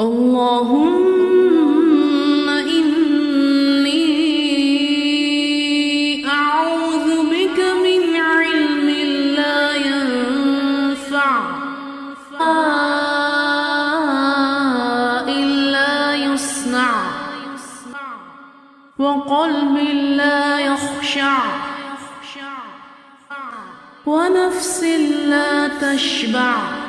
اللهم إني أعوذ بك من علم لا ينفع. إلا يصنع. وقلب لا يخشع. ونفس لا تشبع.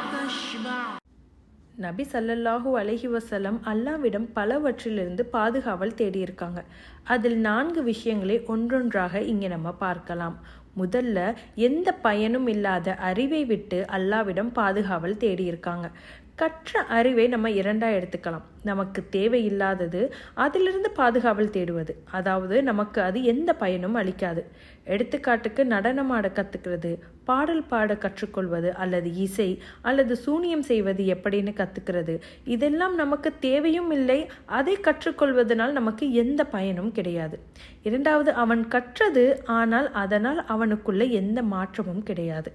நபி சல்லல்லாஹூ அலஹி வசலம் அல்லாவிடம் பலவற்றிலிருந்து பாதுகாவல் தேடியிருக்காங்க. அதில் நான்கு விஷயங்களை ஒன்றொன்றாக இங்கே நம்ம பார்க்கலாம். முதல்ல எந்த பயனும் இல்லாத அறிவை விட்டு அல்லாவிடம் பாதுகாவல் தேடியிருக்காங்க. கற்ற அறிவை நம்ம இரண்டாக எடுத்துக்கலாம். நமக்கு தேவையில்லாதது அதிலிருந்து பாதுகாவல் தேடுவது. அதாவது நமக்கு அது எந்த பயனும் அளிக்காது. எடுத்துக்காட்டுக்கு நடனமாட கற்றுக்கிறது பாடல் பாட கற்றுக்கொள்வது அல்லது இசை அல்லது சூனியம் செய்வது எப்படின்னு கற்றுக்கிறது இதெல்லாம் நமக்கு தேவையும் இல்லை அதை கற்றுக்கொள்வதனால் நமக்கு எந்த பயனும் கிடையாது. இரண்டாவது அவன் கற்றது ஆனால் அதனால் அவனுக்குள்ள எந்த மாற்றமும் கிடையாது.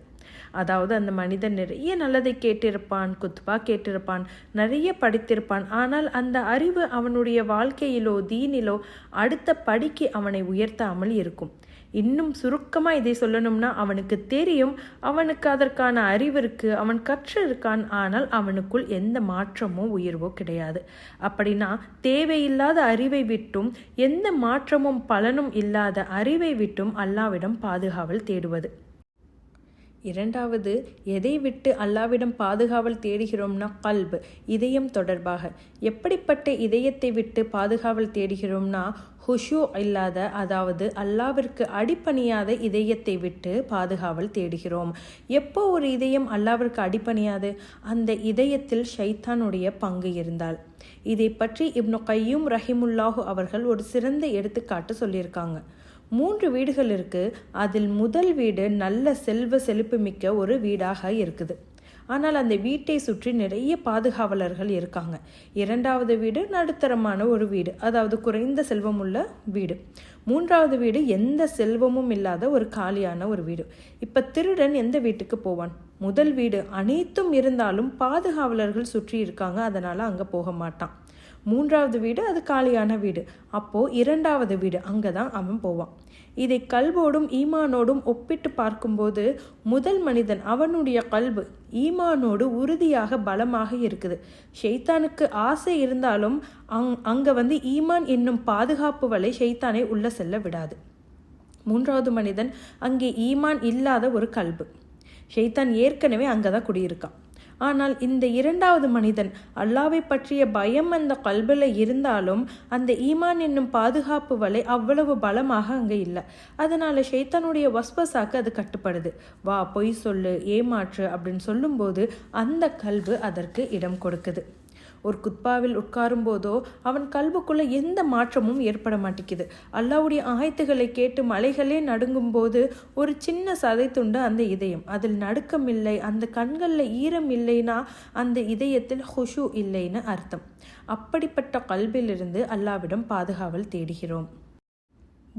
அதாவது அந்த மனிதன் நிறைய நல்லதை கேட்டிருப்பான் குத்பா கேட்டிருப்பான் நிறைய படித்திருப்பான் ஆனால் அந்த அறிவு அவனுடைய வாழ்க்கையிலோ தீனிலோ அடுத்த படிக்கு அவனை உயர்த்தாமல் இருக்கும். இன்னும் சுருக்கமாக இதை சொல்லணும்னா அவனுக்கு தெரியும் அவனுக்கு அதற்கான அறிவு இருக்கு அவன் கற்றிருக்கான் ஆனால் அவனுக்குள் எந்த மாற்றமோ உயர்வோ கிடையாது. அப்படின்னா தேவையில்லாத அறிவை விட்டும் எந்த மாற்றமும் பலனும் இல்லாத அறிவை விட்டும் அல்லாவிடம் பாதுகாவல் தேடுவது. இரண்டாவது எதை விட்டு அல்லாவிடம் பாதுகாவல் தேடுகிறோம்னா கல்பு இதயம் தொடர்பாக. எப்படிப்பட்ட இதயத்தை விட்டு பாதுகாவல் தேடுகிறோம்னா ஹுஷு இல்லாத அதாவது அல்லாவிற்கு அடிப்பணியாத இதயத்தை விட்டு பாதுகாவல் தேடுகிறோம். எப்போ ஒரு இதயம் அல்லாவிற்கு அடிப்பணியாது? அந்த இதயத்தில் ஷைத்தானுடைய பங்கு இருந்தால். இதை பற்றி இப்னு கையும் ரஹிமுல்லாஹு அவர்கள் ஒரு சிறந்த எடுத்துக்காட்டு சொல்லியிருக்காங்க. மூன்று வீடுகள் இருக்குது அதில் முதல் வீடு நல்ல செல்வ செழிப்பு மிக்க ஒரு வீடாக இருக்குது. ஆனால் அந்த வீட்டை சுற்றி நிறைய பாதுகாவலர்கள் இருக்காங்க. இரண்டாவது வீடு நடுத்தரமான ஒரு வீடு அதாவது குறைந்த செல்வம் உள்ள வீடு. மூன்றாவது வீடு எந்த செல்வமும் இல்லாத ஒரு காலியான ஒரு வீடு. இப்போ திருடன் எந்த வீட்டுக்கு போவான்? முதல் வீடு அனைத்தும் இருந்தாலும் பாதுகாவலர்கள் சுற்றி இருக்காங்க அதனால் அங்கே போக மாட்டான். மூன்றாவது வீடு அது காலியான வீடு. அப்போது இரண்டாவது வீடு அங்கே தான் அவன் போவான். இதை கல்வோடும் ஈமானோடும் ஒப்பிட்டு பார்க்கும்போது முதல் மனிதன் அவனுடைய கல்வு ஈமானோடு உறுதியாக பலமாக இருக்குது. ஷெய்தானுக்கு ஆசை இருந்தாலும் அங் அங்கே வந்து ஈமான் என்னும் பாதுகாப்பு வலை ஷெய்தானை உள்ள செல்ல விடாது. மூன்றாவது மனிதன் அங்கே ஈமான் இல்லாத ஒரு கல்பு. ஷெய்தான் ஏற்கனவே அங்கே தான் குடியிருக்கான். ஆனால் இந்த இரண்டாவது மனிதன் அல்லாவை பற்றிய பயம் அந்த கல்பில் இருந்தாலும் அந்த ஈமான் என்னும் பாதுகாப்பு வலை அவ்வளவு பலமாக அங்கே இல்லை. அதனால் ஷைத்தானுடைய வஸ்வசாக்கு அது கட்டுப்படுது. வா பொய் சொல்லு ஏமாற்று அப்படின்னு சொல்லும்போது அந்த கல்வு அதற்கு இடம் கொடுக்குது. ஒரு குத்பாவில் உட்காரும் போதோ அவன் கல்புக்குள்ள எந்த மாற்றமும் ஏற்பட மாட்டேங்குது. அல்லாவுடைய ஆயத்துகளை கேட்டு மலைகளே நடுங்கும் போது ஒரு சின்ன சதை துண்டு அந்த இதயம். அதில் நடுக்கம் இல்லை அந்த கண்களில் ஈரம் இல்லைன்னா அந்த இதயத்தில் ஹுஷு இல்லைன்னு அர்த்தம். அப்படிப்பட்ட கல்விலிருந்து அல்லாவிடம் பாதுகாவல் தேடுகிறோம்.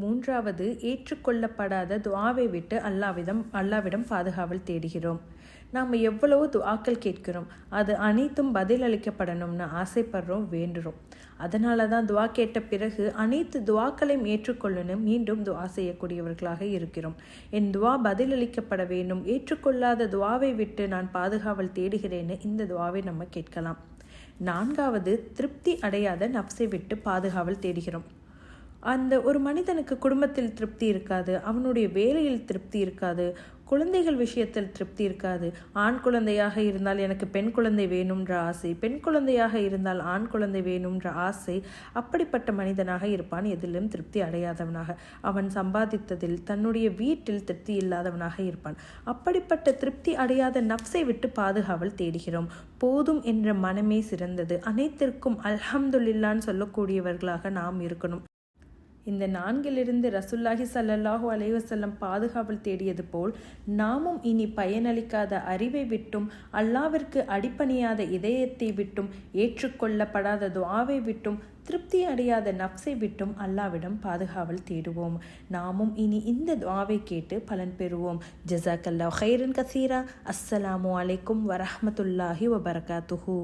மூன்றாவது ஏற்றுக்கொள்ளப்படாத துவாவை விட்டு அல்லாவிடம் அல்லாவிடம் பாதுகாவல் தேடுகிறோம். நாம் எவ்வளவோ துவாக்கள் கேட்கிறோம். அது அனைத்தும் பதில் அளிக்கப்படணும்னு ஆசைப்படுறோம் வேண்டுறோம். அதனால தான் துவா கேட்ட பிறகு அனைத்து துவாக்களையும் ஏற்றுக்கொள்ளணும் மீண்டும் துவா செய்யக்கூடியவர்களாக இருக்கிறோம். என் துவா பதிலளிக்கப்பட வேண்டும். ஏற்றுக்கொள்ளாத துவாவை விட்டு நான் பாதுகாவல் தேடுகிறேன்னு இந்த துவாவை நம்ம கேட்கலாம். நான்காவது திருப்தி அடையாத நப்சை விட்டு பாதுகாவல் தேடுகிறோம். அந்த ஒரு மனிதனுக்கு குடும்பத்தில் திருப்தி இருக்காது அவனுடைய வேலையில் திருப்தி இருக்காது குழந்தைகள் விஷயத்தில் திருப்தி இருக்காது. ஆண் குழந்தையாக இருந்தால் எனக்கு பெண் குழந்தை வேணும்ன்ற ஆசை பெண் குழந்தையாக இருந்தால் ஆண் குழந்தை வேணும்ன்ற ஆசை அப்படிப்பட்ட மனிதனாக இருப்பான் எதிலும் திருப்தி அடையாதவனாக. அவன் சம்பாதித்ததில் தன்னுடைய வீட்டில் திருப்தி இல்லாதவனாக இருப்பான். அப்படிப்பட்ட திருப்தி அடையாத நப்சை விட்டு பாதுகாவல் தேடுகிறோம். போதும் என்ற மனமே சிறந்தது. அனைத்திற்கும் அல்ஹம்துல்லான்னு சொல்லக்கூடியவர்களாக நாம் இருக்கணும். இந்த நான்கிலிருந்து ரசுல்லாஹி சல்லல்லாஹூ அலைவசல்லம் பாதுகாவல் தேடியது போல் நாமும் இனி பயனளிக்காத அறிவை விட்டும் அல்லாவிற்கு அடிப்பணியாத இதயத்தை விட்டும் ஏற்றுக்கொள்ளப்படாத துவாவை விட்டும் திருப்தி அடையாத நப்சை விட்டும் அல்லாவிடம் பாதுகாவல் தேடுவோம். நாமும் இனி இந்த துவாவை கேட்டு பலன் பெறுவோம். ஜசாக்கல்லா ஹைரன் கசீரா. அஸ்ஸலாமு அலைக்கும் வரஹமத்துல்லாஹி வபர்காத்துஹூ.